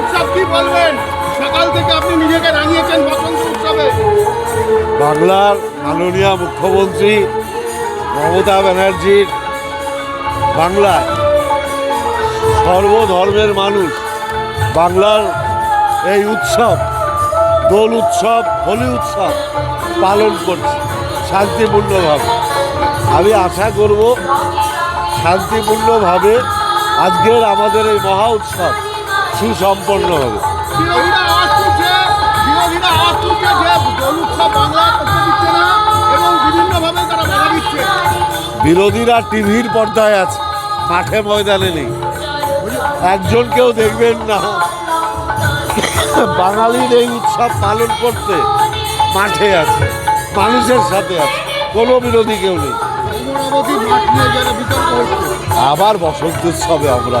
উৎসব কি বলবেন? সকাল থেকে আপনি নিজেকে রাঙিয়েছেন বসন্ত উৎসবে। বাংলার মাননীয় মুখ্যমন্ত্রী মমতা ব্যানার্জির বাংলায় সর্বধর্মের মানুষ। বাংলার এই উৎসব, দোল উৎসব, হোলি উৎসব পালন করছে শান্তিপূর্ণভাবে। আমি আশা করব শান্তিপূর্ণভাবে আজকের আমাদের এই মহা উৎসব সুসম্পন্ন হবে বিরোধীরা টিভির পর্দায় আছে মাঠে ময়দানে নেই। একজন কেউ দেখবেন না। বাঙালির এই উৎসব পালন করতে মাঠে আছে মানুষের সাথে আছে কোনো বিরোধী কেউ নেই। আবার বসন্ত উৎসবে আমরা